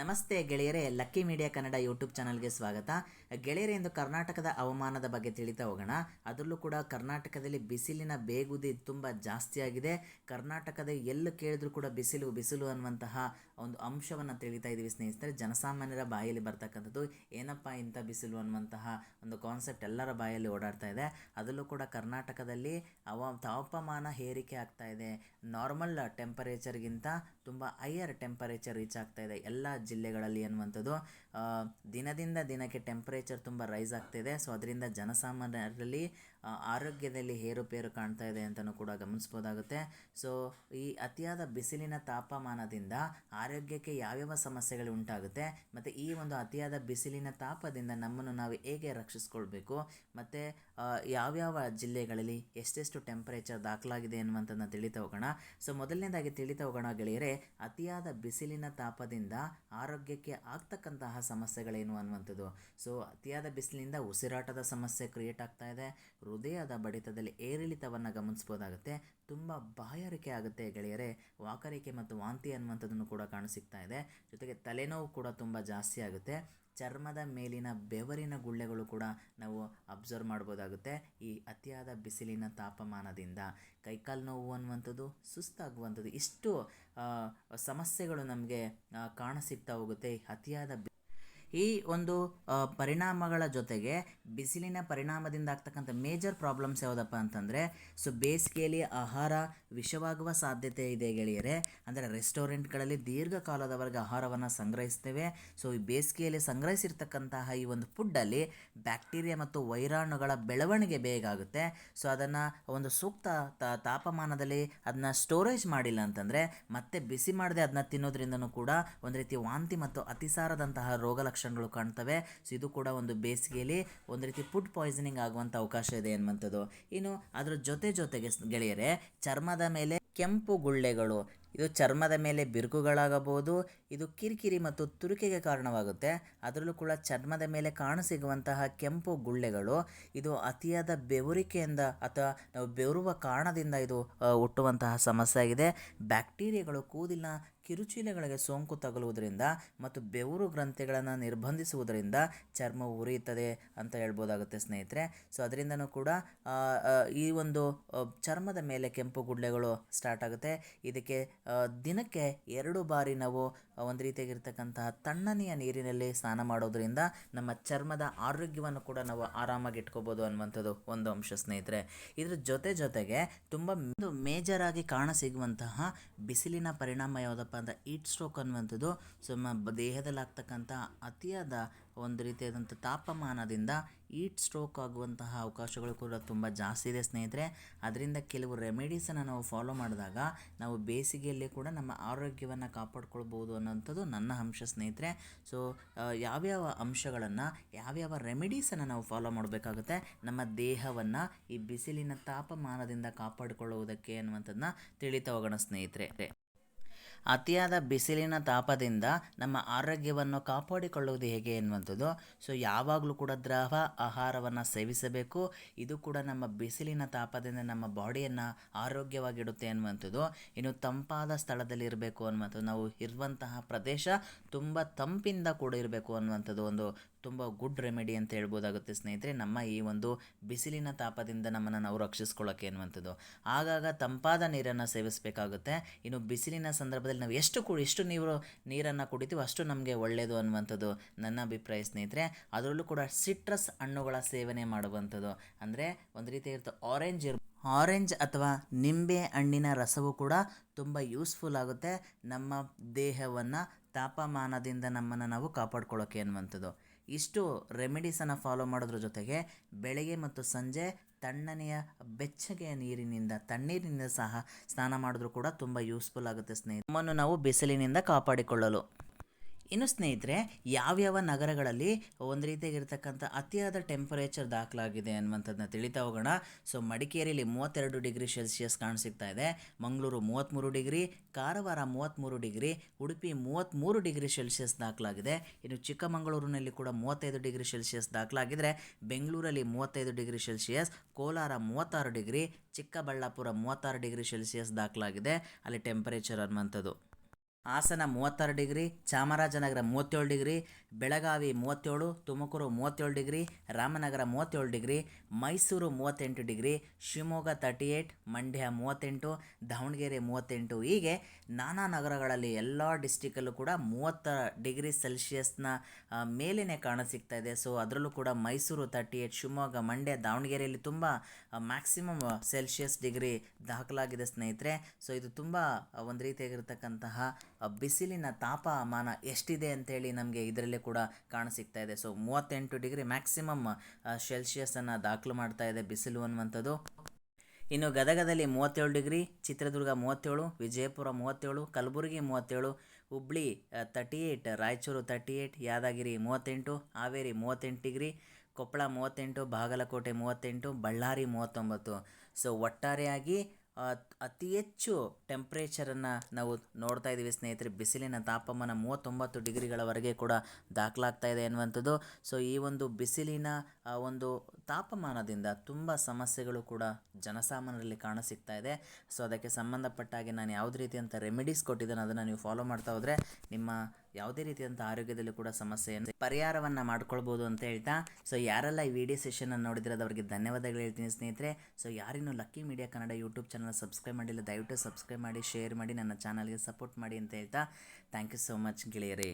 ನಮಸ್ತೆ ಗೆಳೆಯರೇ, lucky media Kannada YouTube ಚಾನಲ್ಗೆ ಸ್ವಾಗತ. ಗೆಳೆಯರೇ, ಇಂದು ಕರ್ನಾಟಕದ ಹವಾಮಾನದ ಬಗ್ಗೆ ತಿಳಿತಾ ಹೋಗೋಣ. ಅದರಲ್ಲೂ ಕೂಡ ಕರ್ನಾಟಕದಲ್ಲಿ ಬಿಸಿಲಿನ ಬೇಗುದಿ ತುಂಬ ಜಾಸ್ತಿಯಾಗಿದೆ ಕರ್ನಾಟಕದ ಎಲ್ಲಿ ಕೇಳಿದ್ರು ಕೂಡ ಬಿಸಿಲು ಬಿಸಿಲು ಅನ್ನುವಂತಹ ಒಂದು ಅಂಶವನ್ನು ತಿಳಿತಾ ಇದ್ದೀವಿ ಸ್ನೇಹಿತರೆ. ಜನಸಾಮಾನ್ಯರ ಬಾಯಲ್ಲಿ ಬರ್ತಕ್ಕಂಥದ್ದು ಏನಪ್ಪ ಇಂಥ ಬಿಸಿಲು ಅನ್ನುವಂತಹ ಒಂದು ಕಾನ್ಸೆಪ್ಟ್ ಎಲ್ಲರ ಬಾಯಲ್ಲಿ ಓಡಾಡ್ತಾ ಇದೆ. ಅದರಲ್ಲೂ ಕೂಡ ಕರ್ನಾಟಕದಲ್ಲಿ ಹವಾ, ತಾಪಮಾನ ಏರಿಕೆ ಆಗ್ತಾ ಇದೆ. ನಾರ್ಮಲ್ ಟೆಂಪರೇಚರ್ಗಿಂತ ತುಂಬ ಹೈಯರ್ ಟೆಂಪರೇಚರ್ ರೀಚ್ ಆಗ್ತಾ ಇದೆ. ಎಲ್ಲ ಜಿಲ್ಲೆಗಳಲ್ಲಿ ಅನ್ನುವಂಥದ್ದು. ದಿನದಿಂದ ದಿನಕ್ಕೆ ಟೆಂಪರೇಚರ್ ತುಂಬ ರೈಸ್ ಆಗ್ತಿದೆ. ಸೊ ಅದರಿಂದ ಜನಸಾಮಾನ್ಯರಲ್ಲಿ ಆರೋಗ್ಯದಲ್ಲಿ ಏರುಪೇರು ಕಾಣ್ತಾ ಇದೆ ಅಂತಲೂ ಕೂಡ ಗಮನಿಸ್ಬೋದಾಗುತ್ತೆ. ಸೊ ಈ ಅತಿಯಾದ ಬಿಸಿಲಿನ ತಾಪಮಾನದಿಂದ ಆರೋಗ್ಯಕ್ಕೆ ಯಾವ್ಯಾವ ಸಮಸ್ಯೆಗಳು ಉಂಟಾಗುತ್ತೆ, ಮತ್ತು ಈ ಒಂದು ಅತಿಯಾದ ಬಿಸಿಲಿನ ತಾಪದಿಂದ ನಮ್ಮನ್ನು ನಾವು ಹೇಗೆ ರಕ್ಷಿಸ್ಕೊಳ್ಬೇಕು, ಮತ್ತು ಯಾವ್ಯಾವ ಜಿಲ್ಲೆಗಳಲ್ಲಿ ಎಷ್ಟೆಷ್ಟು ಟೆಂಪರೇಚರ್ ದಾಖಲಾಗಿದೆ ಅನ್ನುವಂಥದ್ದನ್ನ ತಿಳಿತಾ ಹೋಗೋಣ. ಸೊ ಮೊದಲನೇದಾಗಿ ತಿಳಿತಾ ಹೋಗೋಣ ಗೆಳೆಯರೆ, ಅತಿಯಾದ ಬಿಸಿಲಿನ ತಾಪದಿಂದ ಆರೋಗ್ಯಕ್ಕೆ ಆಗ್ತಕ್ಕಂತಹ ಸಮಸ್ಯೆಗಳೇನು ಅನ್ನುವಂಥದ್ದು. ಸೊ ಅತಿಯಾದ ಬಿಸಿಲಿನಿಂದ ಉಸಿರಾಟದ ಸಮಸ್ಯೆ ಕ್ರಿಯೇಟ್ ಆಗ್ತಾ ಇದೆ ಹೃದಯದ ಬಡಿತದಲ್ಲಿ ಏರಿಳಿತವನ್ನು ಗಮನಿಸ್ಬೋದಾಗುತ್ತೆ. ತುಂಬ ಬಾಯಾರಿಕೆ ಆಗುತ್ತೆ ಗೆಳೆಯರೆ. ವಾಕರಿಕೆ ಮತ್ತು ವಾಂತಿ ಅನ್ನುವಂಥದ್ದನ್ನು ಕೂಡ ಕಾಣಸಿಗ್ತಾ ಇದೆ. ಜೊತೆಗೆ ತಲೆನೋವು ಕೂಡ ತುಂಬ ಜಾಸ್ತಿ ಆಗುತ್ತೆ. ಚರ್ಮದ ಮೇಲಿನ ಬೆವರಿನ ಗುಳ್ಳೆಗಳು ಕೂಡ ನಾವು ಅಬ್ಸರ್ವ್ ಮಾಡ್ಬೋದಾಗುತ್ತೆ. ಈ ಅತಿಯಾದ ಬಿಸಿಲಿನ ತಾಪಮಾನದಿಂದ ಕೈಕಾಲು ನೋವು ಅನ್ನುವಂಥದ್ದು, ಸುಸ್ತಾಗುವಂಥದ್ದು, ಇಷ್ಟು ಸಮಸ್ಯೆಗಳು ನಮಗೆ ಕಾಣಸಿಗ್ತಾ ಹೋಗುತ್ತೆ. ಅತಿಯಾದ ಈ ಒಂದು ಪರಿಣಾಮಗಳ ಜೊತೆಗೆ ಬಿಸಿಲಿನ ಪರಿಣಾಮದಿಂದ ಆಗ್ತಕ್ಕಂಥ ಮೇಜರ್ ಪ್ರಾಬ್ಲಮ್ಸ್ ಯಾವುದಪ್ಪ ಅಂತಂದರೆ, ಸೊ ಬೇಸಿಗೆಯಲ್ಲಿ ಆಹಾರ ವಿಷವಾಗುವ ಸಾಧ್ಯತೆ ಇದೆ ಗೆಳೆಯರೆ. ಅಂದರೆ ರೆಸ್ಟೋರೆಂಟ್ಗಳಲ್ಲಿ ದೀರ್ಘಕಾಲದವರೆಗೆ ಆಹಾರವನ್ನು ಸಂಗ್ರಹಿಸ್ತೇವೆ. ಸೊ ಈ ಬೇಸಿಗೆಯಲ್ಲಿ ಸಂಗ್ರಹಿಸಿರ್ತಕ್ಕಂತಹ ಈ ಒಂದು ಫುಡ್ಡಲ್ಲಿ ಬ್ಯಾಕ್ಟೀರಿಯಾ ಮತ್ತು ವೈರಾಣುಗಳ ಬೆಳವಣಿಗೆ ಬೇಗ ಆಗುತ್ತೆ. ಸೊ ಅದನ್ನು ಒಂದು ಸೂಕ್ತ ತಾಪಮಾನದಲ್ಲಿ ಅದನ್ನ ಸ್ಟೋರೇಜ್ ಮಾಡಿಲ್ಲ ಅಂತಂದರೆ, ಮತ್ತೆ ಬಿಸಿ ಮಾಡದೆ ಅದನ್ನ ತಿನ್ನೋದ್ರಿಂದನೂ ಕೂಡ ಒಂದು ರೀತಿ ವಾಂತಿ ಮತ್ತು ಅತಿಸಾರದಂತಹ ರೋಗ ಲಕ್ಷಣಗಳು ಕಾಣ್ತವೆ. ಸೊ ಇದು ಕೂಡ ಒಂದು ಬೇಸಿಗೆಯಲ್ಲಿ ಒಂದು ರೀತಿ ಫುಡ್ ಪಾಯ್ಸನಿಂಗ್ ಆಗುವಂಥ ಅವಕಾಶ ಇದೆ ಅನ್ನುವಂಥದ್ದು ಇನ್ನು ಅದರ ಜೊತೆ ಜೊತೆಗೆ ಗೆಳೆಯರೆ, ಚರ್ಮದ ಮೇಲೆ ಕೆಂಪು ಗುಳ್ಳೆಗಳು ಇದು ಚರ್ಮದ ಮೇಲೆ ಬಿರುಕುಗಳಾಗಬಹುದು, ಇದು ಕಿರಿಕಿರಿ ಮತ್ತು ತುರಿಕೆಗೆ ಕಾರಣವಾಗುತ್ತೆ. ಅದರಲ್ಲೂ ಕೂಡ ಚರ್ಮದ ಮೇಲೆ ಕಾಣಸಿಗುವಂತಹ ಕೆಂಪು ಗುಳ್ಳೆಗಳು, ಇದು ಅತಿಯಾದ ಬೆವರಿಕೆಯಿಂದ ಅಥವಾ ನಾವು ಬೆವರುವ ಕಾರಣದಿಂದ ಇದು ಹುಟ್ಟುವಂತಹ ಸಮಸ್ಯೆ ಆಗಿದೆ. ಬ್ಯಾಕ್ಟೀರಿಯಾಗಳು ಕೂದಲಿನ ಕಿರುಚೀಲೆಗಳಿಗೆ ಸೋಂಕು ತಗುಲುವುದರಿಂದ ಮತ್ತು ಬೆವರು ಗ್ರಂಥಿಗಳನ್ನು ನಿರ್ಬಂಧಿಸುವುದರಿಂದ ಚರ್ಮ ಉರಿಯುತ್ತದೆ ಅಂತ ಹೇಳ್ಬೋದಾಗುತ್ತೆ ಸ್ನೇಹಿತರೆ. ಸೊ ಅದರಿಂದನೂ ಕೂಡ ಈ ಒಂದು ಚರ್ಮದ ಮೇಲೆ ಕೆಂಪು ಗುಳ್ಳೆಗಳು ಸ್ಟಾರ್ಟ್ ಆಗುತ್ತೆ. ಇದಕ್ಕೆ ದಿನಕ್ಕೆ ಎರಡು ಬಾರಿ ನಾವು ಒಂದು ರೀತಿಯಾಗಿರ್ತಕ್ಕಂತಹ ತಣ್ಣನೆಯ ನೀರಿನಲ್ಲಿ ಸ್ನಾನ ಮಾಡೋದ್ರಿಂದ ನಮ್ಮ ಚರ್ಮದ ಆರೋಗ್ಯವನ್ನು ಕೂಡ ನಾವು ಆರಾಮಾಗಿ ಇಟ್ಕೋಬೋದು ಅನ್ನುವಂಥದ್ದು ಒಂದು ಅಂಶ ಸ್ನೇಹಿತರೆ. ಇದ್ರ ಜೊತೆ ಜೊತೆಗೆ ತುಂಬ ಒಂದು ಮೇಜರ್ ಆಗಿ ಕಾಣಸಿಗುವಂತಹ ಬಿಸಿಲಿನ ಪರಿಣಾಮ ಯಾವುದಪ್ಪ ಅಂತ ಈಟ್ ಸ್ಟ್ರೋಕ್ ಅನ್ನುವಂಥದ್ದು, ಸೊ ನಮ್ಮ ಬ- ದೇಹದಲ್ಲಿ ಆಗ್ತಕ್ಕಂಥ ಅತಿಯಾದ ಒಂದು ರೀತಿಯಾದಂಥ ತಾಪಮಾನದಿಂದ ಈಟ್ ಸ್ಟ್ರೋಕ್ ಆಗುವಂತಹ ಅವಕಾಶಗಳು ಕೂಡ ತುಂಬ ಜಾಸ್ತಿ ಇದೆ ಸ್ನೇಹಿತರೆ. ಅದರಿಂದ ಕೆಲವು ರೆಮಿಡೀಸನ್ನು ನಾವು ಫಾಲೋ ಮಾಡಿದಾಗ ನಾವು ಬೇಸಿಗೆಯಲ್ಲಿ ಕೂಡ ನಮ್ಮ ಆರೋಗ್ಯವನ್ನು ಕಾಪಾಡ್ಕೊಳ್ಬೋದು ಅನ್ನೋಂಥದ್ದು ನನ್ನ ಅಂಶ ಸ್ನೇಹಿತರೆ. ಸೊ ಯಾವ್ಯಾವ ಅಂಶಗಳನ್ನು, ಯಾವ್ಯಾವ ರೆಮಿಡೀಸನ್ನು ನಾವು ಫಾಲೋ ಮಾಡಬೇಕಾಗುತ್ತೆ? ನಮ್ಮ ದೇಹವನ್ನು ಈ ಬಿಸಿಲಿನ ತಾಪಮಾನದಿಂದ ಕಾಪಾಡಿಕೊಳ್ಳುವುದಕ್ಕೆ ಅನ್ನುವಂಥದ್ದನ್ನ ತಿಳಿತಾ ಹೋಗೋಣ ಸ್ನೇಹಿತರೆ. ಅತಿಯಾದ ಬಿಸಿಲಿನ ತಾಪದಿಂದ ನಮ್ಮ ಆರೋಗ್ಯವನ್ನು ಕಾಪಾಡಿಕೊಳ್ಳುವುದು ಹೇಗೆ ಎನ್ನುವಂಥದ್ದು. ಸೊ ಯಾವಾಗಲೂ ಕೂಡ ದ್ರವ ಆಹಾರವನ್ನು ಸೇವಿಸಬೇಕು. ಇದು ಕೂಡ ನಮ್ಮ ಬಿಸಿಲಿನ ತಾಪದಿಂದ ನಮ್ಮ ಬಾಡಿಯನ್ನು ಆರೋಗ್ಯವಾಗಿಡುತ್ತೆ ಅನ್ನುವಂಥದ್ದು ಇನ್ನು ತಂಪಾದ ಸ್ಥಳದಲ್ಲಿ ಇರಬೇಕು ಅನ್ನುವಂಥದ್ದು. ನಾವು ಇರುವಂತಹ ಪ್ರದೇಶ ತುಂಬ ತಂಪಿಂದ ಕೂಡ ಇರಬೇಕು ಅನ್ನುವಂಥದ್ದು ಒಂದು ತುಂಬ ಗುಡ್ ರೆಮಿಡಿ ಅಂತ ಹೇಳ್ಬೋದಾಗುತ್ತೆ ಸ್ನೇಹಿತರೆ. ನಮ್ಮ ಈ ಒಂದು ಬಿಸಿಲಿನ ತಾಪದಿಂದ ನಮ್ಮನ್ನು ನಾವು ರಕ್ಷಿಸ್ಕೊಳ್ಳೋಕೆ ಅನ್ನುವಂಥದ್ದು. ಆಗಾಗ ತಂಪಾದ ನೀರನ್ನು ಸೇವಿಸಬೇಕಾಗುತ್ತೆ. ಇನ್ನು ಬಿಸಿಲಿನ ಸಂದರ್ಭದಲ್ಲಿ ನಾವು ಎಷ್ಟು ಕು ಎಷ್ಟು ನೀರು, ನೀರನ್ನು ಕುಡಿತೀವೋ ಅಷ್ಟು ನಮಗೆ ಒಳ್ಳೆಯದು ಅನ್ನುವಂಥದ್ದು ನನ್ನ ಅಭಿಪ್ರಾಯ ಸ್ನೇಹಿತರೆ. ಅದರಲ್ಲೂ ಕೂಡ ಸಿಟ್ರಸ್ ಹಣ್ಣುಗಳ ಸೇವನೆ ಮಾಡುವಂಥದ್ದು. ಅಂದರೆ ಒಂದು ರೀತಿ ಇರುತ್ತೆ ಆರೆಂಜ್ ಇರ್ ಆರೆಂಜ್ ಅಥವಾ ನಿಂಬೆ ಹಣ್ಣಿನ ರಸವು ಕೂಡ ತುಂಬ ಯೂಸ್ಫುಲ್ ಆಗುತ್ತೆ. ನಮ್ಮ ದೇಹವನ್ನು ತಾಪಮಾನದಿಂದ ನಮ್ಮನ್ನು ನಾವು ಕಾಪಾಡ್ಕೊಳ್ಳೋಕೆ ಅನ್ನುವಂಥದ್ದು. ಇಷ್ಟು ರೆಮಿಡೀಸನ್ನು ಫಾಲೋ ಮಾಡೋದ್ರ ಜೊತೆಗೆ ಬೆಳಗ್ಗೆ ಮತ್ತು ಸಂಜೆ ತಣ್ಣನೆಯ ಬೆಚ್ಚಗೆಯ ನೀರಿನಿಂದ, ತಣ್ಣೀರಿನಿಂದ ಸಹ ಸ್ನಾನ ಮಾಡಿದ್ರೂ ಕೂಡ ತುಂಬ ಯೂಸ್ಫುಲ್ ಆಗುತ್ತೆ ಸ್ನೇಹಿತರೆ. ನಮ್ಮನ್ನು ನಾವು ಬಿಸಿಲಿನಿಂದ ಕಾಪಾಡಿಕೊಳ್ಳಲು. ಇನ್ನು ಸ್ನೇಹಿತರೆ, ಯಾವ್ಯಾವ ನಗರಗಳಲ್ಲಿ ಒಂದು ರೀತಿಯಾಗಿರ್ತಕ್ಕಂಥ ಅತಿಯಾದ ಟೆಂಪರೇಚರ್ ದಾಖಲಾಗಿದೆ ಅನ್ನುವಂಥದ್ದನ್ನ ತಿಳಿತಾ ಹೋಗೋಣ. ಸೊ ಮಡಿಕೇರಿಯಲ್ಲಿ ಮೂವತ್ತೆರಡು ಡಿಗ್ರಿ ಸೆಲ್ಸಿಯಸ್ ಕಾಣಿಸ್ತಾ ಇದೆ. ಮಂಗಳೂರು ಮೂವತ್ತ್ಮೂರು ಡಿಗ್ರಿ, ಕಾರವಾರ ಮೂವತ್ತ್ಮೂರು ಡಿಗ್ರಿ, ಉಡುಪಿ ಮೂವತ್ತ್ಮೂರು ಡಿಗ್ರಿ ಸೆಲ್ಸಿಯಸ್ ದಾಖಲಾಗಿದೆ. ಇನ್ನು ಚಿಕ್ಕಮಗಳೂರಿನಲ್ಲಿ ಕೂಡ ಮೂವತ್ತೈದು ಡಿಗ್ರಿ ಸೆಲ್ಸಿಯಸ್ ದಾಖಲಾಗಿದ್ದರೆ ಬೆಂಗಳೂರಲ್ಲಿ ಮೂವತ್ತೈದು ಡಿಗ್ರಿ ಸೆಲ್ಸಿಯಸ್ ಕೋಲಾರ ಮೂವತ್ತಾರು ಡಿಗ್ರಿ, ಚಿಕ್ಕಬಳ್ಳಾಪುರ ಮೂವತ್ತಾರು ಡಿಗ್ರಿ ಸೆಲ್ಸಿಯಸ್ ದಾಖಲಾಗಿದೆ. ಅಲ್ಲಿ ಟೆಂಪರೇಚರ್ ಅನ್ನುವಂಥದ್ದು. ಹಾಸನ ಮೂವತ್ತಾರು ಡಿಗ್ರಿ, ಚಾಮರಾಜನಗರ ಮೂವತ್ತೇಳು ಡಿಗ್ರಿ, ಬೆಳಗಾವಿ ಮೂವತ್ತೇಳು, ತುಮಕೂರು ಮೂವತ್ತೇಳು ಡಿಗ್ರಿ, ರಾಮನಗರ ಮೂವತ್ತೇಳು ಡಿಗ್ರಿ, ಮೈಸೂರು ಮೂವತ್ತೆಂಟು degree, Shivamogga thirty eight Mandya ಮೂವತ್ತೆಂಟು, ದಾವಣಗೆರೆ ಮೂವತ್ತೆಂಟು. ಹೀಗೆ ನಾನಾ ನಗರಗಳಲ್ಲಿ ಎಲ್ಲ ಡಿಸ್ಟಿಕಲ್ಲೂ ಕೂಡ ಮೂವತ್ತ ಡಿಗ್ರಿ ಸೆಲ್ಸಿಯಸ್ನ ಮೇಲೇ ಕಾಣಸಿಗ್ತಾ ಇದೆ. ಸೊ, ಅದರಲ್ಲೂ ಕೂಡ ಮೈಸೂರು ತರ್ಟಿ ಏಯ್ಟ್ ಶಿವಮೊಗ್ಗ, ಮಂಡ್ಯ, ದಾವಣಗೆರೆಯಲ್ಲಿ ತುಂಬ ಮ್ಯಾಕ್ಸಿಮಮ್ ಸೆಲ್ಸಿಯಸ್ ಡಿಗ್ರಿ ದಾಖಲಾಗಿದೆ ಸ್ನೇಹಿತರೆ. ಸೊ, ಇದು ತುಂಬ ಒಂದು ರೀತಿಯಾಗಿರ್ತಕ್ಕಂತಹ ಬಿಸಿಲಿನ ತಾಪಮಾನ ಎಷ್ಟಿದೆ ಅಂತೇಳಿ ನಮಗೆ ಇದರಲ್ಲೇ ಕೂಡ ಕಾಣಸಿಗ್ತಾ ಇದೆ. ಸೊ ಮೂವತ್ತೆಂಟು ಡಿಗ್ರಿ ಮ್ಯಾಕ್ಸಿಮಮ್ ಸೆಲ್ಸಿಯಸನ್ನು ದಾಖಲು ಮಾಡ್ತಾ ಇದೆ ಬಿಸಿಲು ಅನ್ನುವಂಥದ್ದು. ಇನ್ನು ಗದಗದಲ್ಲಿ ಮೂವತ್ತೇಳು ಡಿಗ್ರಿ, ಚಿತ್ರದುರ್ಗ ಮೂವತ್ತೇಳು, ವಿಜಯಪುರ ಮೂವತ್ತೇಳು, ಕಲಬುರಗಿ ಮೂವತ್ತೇಳು, Hubli thirty eight Raichur thirty eight Yadgir ಮೂವತ್ತೆಂಟು, ಹಾವೇರಿ ಮೂವತ್ತೆಂಟು ಡಿಗ್ರಿ, ಕೊಪ್ಪಳ ಮೂವತ್ತೆಂಟು, ಬಾಗಲಕೋಟೆ ಮೂವತ್ತೆಂಟು, ಬಳ್ಳಾರಿ ಮೂವತ್ತೊಂಬತ್ತು. ಸೊ ಒಟ್ಟಾರೆಯಾಗಿ ಅತಿ ಹೆಚ್ಚು ಟೆಂಪ್ರೇಚರನ್ನು ನಾವು ನೋಡ್ತಾ ಇದ್ದೀವಿ ಸ್ನೇಹಿತರೆ. ಬಿಸಿಲಿನ ತಾಪಮಾನ ಮೂವತ್ತೊಂಬತ್ತು ಡಿಗ್ರಿಗಳವರೆಗೆ ಕೂಡ ದಾಖಲಾಗ್ತಾ ಇದೆ ಎನ್ನುವಂಥದ್ದು. ಸೊ ಈ ಒಂದು ಬಿಸಿಲಿನ ಒಂದು ತಾಪಮಾನದಿಂದ ತುಂಬ ಸಮಸ್ಯೆಗಳು ಕೂಡ ಜನಸಾಮಾನ್ಯರಲ್ಲಿ ಕಾಣಸಿಗ್ತಾ ಇದೆ. ಸೊ ಅದಕ್ಕೆ ಸಂಬಂಧಪಟ್ಟ ಹಾಗೆ ನಾನು ಯಾವುದೇ ರೀತಿಯಂಥ ರೆಮಿಡೀಸ್ ಕೊಟ್ಟಿದ್ದೇನೆ ಅದನ್ನು ನೀವು ಫಾಲೋ ಮಾಡ್ತಾ ಹೋದರೆ ನಿಮ್ಮ ಯಾವುದೇ ರೀತಿಯಂಥ ಆರೋಗ್ಯದಲ್ಲಿ ಕೂಡ ಸಮಸ್ಯೆ ಪರಿಹಾರವನ್ನು ಮಾಡ್ಕೊಳ್ಬೋದು ಅಂತ ಹೇಳ್ತಾ ಸೊ ಯಾರೆಲ್ಲ ಈ ವಿಡಿಯೋ ಸೆಷನ್ ನೋಡಿದ್ರೆ ಅವರಿಗೆ ಧನ್ಯವಾದಗಳು ಹೇಳ್ತೀನಿ ಸ್ನೇಹಿತರೆ. So ಯಾರಿನ್ನೂ Lucky Media Kannada YouTube channel subscribe ಮಾಡಿಲ್ಲ, ದಯವಿಟ್ಟು ಸಬ್ಸ್ಕ್ರೈಬ್ ಮಾಡಿ ಶೇರ್ ಮಾಡಿ, ನನ್ನ ಚಾನಲ್ಗೆ ಸಪೋರ್ಟ್ ಮಾಡಿ ಅಂತ ಹೇಳ್ತಾ ಥ್ಯಾಂಕ್ ಯು ಸೋ ಮಚ್ ಗೆಳೆಯರೇ.